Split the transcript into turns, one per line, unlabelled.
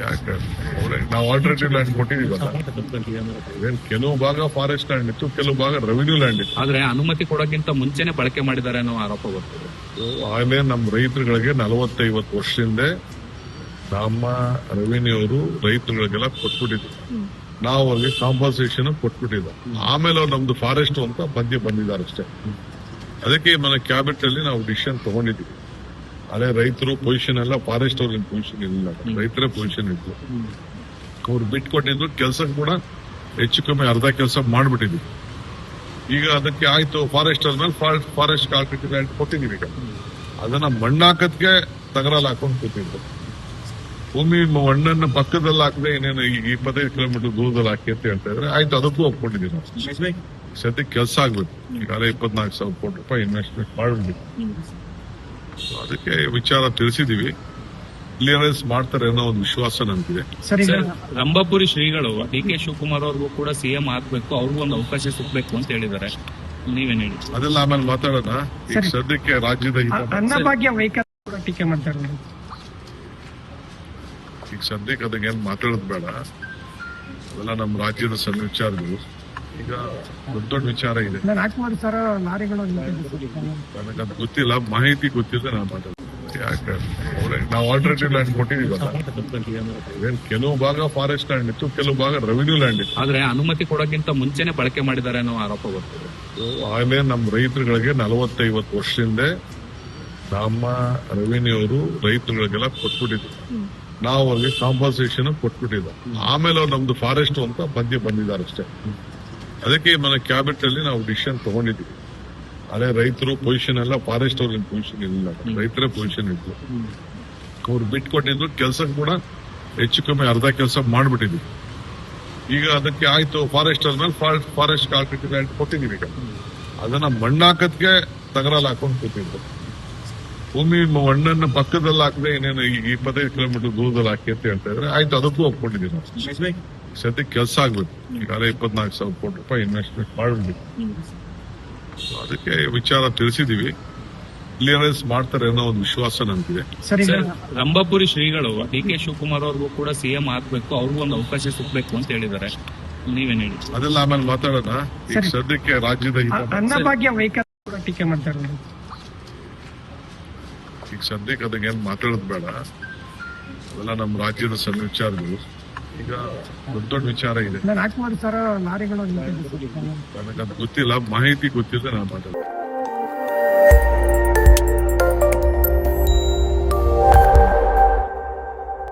ಯಾಕೆ? ಅವ್ರೆ- ನಾವು ಆಲ್ಟರ್ನೇಟಿವ್ ಲ್ಯಾಂಡ್ ಕೊಟ್ಟಿದೀವಿ ಏನ್ ಕೆಲವು ಭಾಗ ಫಾರೆಸ್ಟ್ ಲ್ಯಾಂಡ್ ಇತ್ತು ಕೆಲವು ಭಾಗ ರೆವಿನ್ಯೂ ಲ್ಯಾಂಡ್ ಇತ್ತು.
ಆದ್ರೆ ಅನುಮತಿ ಕೊಡೋಕ್ಕಿಂತ ಮುಂಚೆನೆ ಬಳಕೆ ಮಾಡಿದ್ದಾರೆ ಅನ್ನೋ ಆರೋಪ ಬರ್ತದೆ.
ಆಮೇಲೆ ನಮ್ಮ ರೈತರುಗಳಿಗೆ ನಲವತ್ತೈವತ್ತು ವರ್ಷದಿಂದ ನಮ್ಮ ರೆವಿನ್ಯೂ ಅವರು ರೈತರುಗಳಿಗೆಲ್ಲ ಕೊಟ್ಬಿಟ್ಟಿದ್ರು. ನಾವು ಅವ್ರಿಗೆ ಕಾಂಪನ್ಸೇಷನ್ ಕೊಟ್ಬಿಟ್ಟಿದ್ದ ಆಮೇಲೆ ಅವ್ರು ನಮ್ದು ಫಾರೆಸ್ಟ್ ಅಂತ ಮಧ್ಯೆ ಬಂದಿದ್ದಾರೆ ಅಷ್ಟೇ. ಅದಕ್ಕೆ మన ಕ್ಯಾಬಿನೆಟ್ ಅಲ್ಲಿ ನಾವು ಡಿಸಿಷನ್ ತಗೊಂಡಿದ್ದೀವಿ. ಅದೇ ರೈತರು ಪೊಸಿಷನ್ ಎಲ್ಲ ಫಾರೆಸ್ಟ್ ಅವ್ರಿಗೆ ಪೊಸಿಷನ್ ಇಲ್ಲ ರೈತರ ಪೊಸಿಷನ್ ಇತ್ತು. ಅವ್ರು ಬಿಟ್ಕೊಟ್ಟಿದ್ರು ಕೆಲಸ ಕೂಡ ಹೆಚ್ಚು ಕಮ್ಮಿ ಅರ್ಧ ಕೆಲಸ ಮಾಡ್ಬಿಟ್ಟಿದ್ವಿ. ಈಗ ಅದಕ್ಕೆ ಆಯ್ತು ಫಾರೆಸ್ಟ್ ಆದ್ಮೇಲೆ ಫಾರೆಸ್ಟ್ ಕಾರ್ಪೊರೇಟ್ ಲ್ಯಾಂಡ್ ಕೊಟ್ಟಿದೀವಿ ಈಗ. ಅದನ್ನ ಮಣ್ಣಾಕದ್ಗೆ ತಗರಲ್ಲಿ ಹಾಕೊಂಡು ಕೂತಿದ್ರು. ಭೂಮಿ ಮಣ್ಣನ್ನು ಪಕ್ಕದಲ್ಲಿ ಹಾಕದೆ ಏನೇನು ಈಗ ಇಪ್ಪತ್ತೈದು ಕಿಲೋಮೀಟರ್ ದೂರದಲ್ಲಿ ಹಾಕಿ ಅಂತ ಹೇಳ್ತಾ ಇದ್ರೆ ಆಯ್ತು ಅದಕ್ಕೂ ಒಪ್ಕೊಂಡಿದ್ದೀವಿ ನಾವು. ಸದ್ಯಕ್ಕೆ ಕೆಲಸ ಆಗ್ಬೇಕು. ಈಗಾಗಲೇ ಇಪ್ಪತ್ನಾಲ್ಕು ಸಾವಿರ ಕೋಟಿ ರೂಪಾಯಿ ಇನ್ವೆಸ್ಟ್ಮೆಂಟ್ ಮಾಡ್ಬಿಟ್ಟು ಅದಕ್ಕೆ ವಿಚಾರ ತಿಳಿಸಿದೀವಿ. ಕ್ಲಿಯರೆನ್ಸ್ ಮಾಡ್ತಾರೆ ಅನ್ನೋ ಒಂದು ವಿಶ್ವಾಸ ನಮ್ಗಿದೆ.
ರಂಭಾಪುರಿ ಶ್ರೀಗಳು ಡಿ ಕೆ ಶಿವಕುಮಾರ್ ಅವ್ರಿಗೂ ಕೂಡ ಸಿಎಂ ಆಗ್ಬೇಕು. ಅವ್ರಿಗೂ ಒಂದು ಅವಕಾಶ ಸಿಗ್ಬೇಕು ಅಂತ ಹೇಳಿದ್ದಾರೆ. ನೀವೇನ್ ಹೇಳಿ?
ಅದೆಲ್ಲ ಆಮೇಲೆ ಮಾತಾಡೋಣ. ಈಗ
ಸರಿ.
ಸದ್ಯಕ್ಕೆ ರಾಜ್ಯದ ಹಿತ
ಟೀಕೆ ಮಾಡ್ತಾರೆ
ಈಗ ಸದ್ಯಕ್ಕೆ ಅದಕ್ಕೆ ಏನ್ ಮಾತಾಡೋದು ಬೇಡ. ಅವೆಲ್ಲ ನಮ್ಮ ರಾಜ್ಯದ ಸಣ್ಣ ವಿಚಾರಗಳು ಈಗ ದೊಡ್ಡ ದೊಡ್ಡ ವಿಚಾರ ಇದೆ.
ನಾನು ರಾಜ್ಕುಮಾರ್ ಸರ್ ಲಾರಿಗಳು
ನನಗೆ ಅದು ಗೊತ್ತಿಲ್ಲ ಮಾಹಿತಿ ಗೊತ್ತಿಲ್ಲ ನಾನು ಮಾತಾಡ್ತೀನಿ. ಯಾಕೆ? ನಾವು ಆಲ್ಟರ್ನೇಟಿವ್ ಲ್ಯಾಂಡ್ ಕೊಟ್ಟಿದೀವಲ್ಲ ಏನ್ ಕೆಲವು ಭಾಗ ಫಾರೆಸ್ಟ್ ಲ್ಯಾಂಡ್ ಇತ್ತು ಕೆಲವು ಭಾಗ ರೆವಿನ್ಯೂ ಲ್ಯಾಂಡ್ ಇತ್ತು.
ಆದ್ರೆ ಅನುಮತಿ ಕೊಡೋಕ್ಕಿಂತ ಮುಂಚೆನೆ ಬಳಕೆ ಮಾಡಿದ್ದಾರೆ ಅನ್ನೋ ಆರೋಪ ಬರ್ತದೆ.
ಆಗಲೇ ನಮ್ಮ ರೈತರುಗಳಿಗೆ ನಲವತ್ತೈವತ್ತು ವರ್ಷದಿಂದ ನಮ್ಮ ರೆವಿನ್ಯೂ ಅವರು ರೈತರುಗಳಿಗೆಲ್ಲ ಕೊಟ್ಬಿಟ್ಟಿದ್ರು. ನಾವು ಅವ್ರಿಗೆ ಕಾಂಪನ್ಸೇಷನ್ ಕೊಟ್ಬಿಟ್ಟಿದ್ದ ಆಮೇಲೆ ಅವ್ರು ನಮ್ದು ಫಾರೆಸ್ಟ್ ಅಂತ ಮಧ್ಯೆ ಬಂದಿದ್ದಾರೆ ಅಷ್ಟೇ. ಅದಕ್ಕೆ మన ಕ್ಯಾಬಿನೆಟ್ ಅಲ್ಲಿ ನಾವು ಡಿಸಿಷನ್ ತಗೊಂಡಿದ್ದೀವಿ. ಅದೇ ರೈತರು ಪೊಸಿಷನ್ ಎಲ್ಲ ಫಾರೆಸ್ಟ್ ಅವ್ರಿಗೆ ಪೊಸಿಷನ್ ಇಲ್ಲ. ರೈತರ ಪೊಸಿಷನ್ ಇತ್ತು ಅವ್ರು ಬಿಟ್ಕೊಟ್ಟಿದ್ರು ಕೆಲಸ ಕೂಡ ಹೆಚ್ಚು ಕಮ್ಮಿ ಅರ್ಧ ಕೆಲಸ ಮಾಡ್ಬಿಟ್ಟಿದ್ವಿ ಈಗ ಅದಕ್ಕೆ ಆಯ್ತು ಫಾರೆಸ್ಟ್ ಆದ್ಮೇಲೆ ಫಾರೆಸ್ಟ್ ಕಾರ್ಪೆಟ್ ಕೊಟ್ಟಿದ್ದೀವಿ ಈಗ. ಅದನ್ನ ಮಣ್ಣಾಕದ್ಗೆ ತಗರಲ್ಲಿ ಹಾಕೊಂಡು ಕೂತಿದ್ರು ಭೂಮಿ ಮಣ್ಣನ್ನ ಪಕ್ಕದಲ್ಲಿ ಹಾಕದೆ ಏನೇನು ಈ ಇಪ್ಪತ್ತೈದು ಕಿಲೋಮೀಟರ್ ದೂರದಲ್ಲಿ ಹಾಕಿ ಅಂತ ಹೇಳ್ತಾ ಇದ್ರೆ ಆಯ್ತು ಅದಕ್ಕೂ ಒಪ್ಕೊಂಡಿದ್ದೀವಿ ನಾವು ಸದ್ಯಕ್ಕೆ ಕೆಲಸ ಆಗ್ಬೇಕು. ಈಗಾಗಲೇ ಇಪ್ಪತ್ನಾಲ್ಕು ಸಾವಿರ ಕೋಟಿ ರೂಪಾಯಿ ಇನ್ವೆಸ್ಟ್ಮೆಂಟ್ ಮಾಡ್ಬಿಡಿ. ಅದಕ್ಕೆ ವಿಚಾರ ತಿಳಿಸಿದೀವಿ. ಕ್ಲಿಯರೆನ್ಸ್ ಮಾಡ್ತಾರೆ ಅನ್ನೋ ಒಂದು ವಿಶ್ವಾಸ ನಮ್ಗಿದೆ.
ರಂಭಾಪುರಿ ಶ್ರೀಗಳು ಡಿ ಕೆ ಶಿವಕುಮಾರ್ ಅವ್ರಿಗೂ ಕೂಡ ಸಿಎಂ ಹಾಕ್ಬೇಕು ಅವ್ರಿಗೂ ಒಂದು ಅವಕಾಶ ಸಿಗ್ಬೇಕು ಅಂತ ಹೇಳಿದ್ದಾರೆ. ನೀವೇನ್ ಹೇಳಿ?
ಅದೆಲ್ಲ ಆಮೇಲೆ ಮಾತಾಡೋಣ. ಈಗ ಸದ್ಯಕ್ಕೆ ರಾಜ್ಯದ
ಟೀಕೆ ಮಾಡ್ತಾರೆ
ಈಗ ಸದ್ಯಕ್ಕೆ ಅದಕ್ಕೆ ಏನ್ ಮಾತಾಡೋದು ಬೇಡ. ಅವೆಲ್ಲ ನಮ್ಮ ರಾಜ್ಯದ ಸಣ್ಣ ವಿಚಾರಗಳು. ಈಗ ದೊಡ್ಡ ದೊಡ್ಡ ವಿಚಾರ ಇದೆ.
ನಾನು ರಾಜ್ಕುಮಾರ್ ಸರ್ ಲಾರಿಗಳು
ನನಗೆ ಅದು ಗೊತ್ತಿಲ್ಲ ಮಾಹಿತಿ ಗೊತ್ತಿಲ್ಲ ನಾನು ಮಾತಾಡ್ತೀನಿ.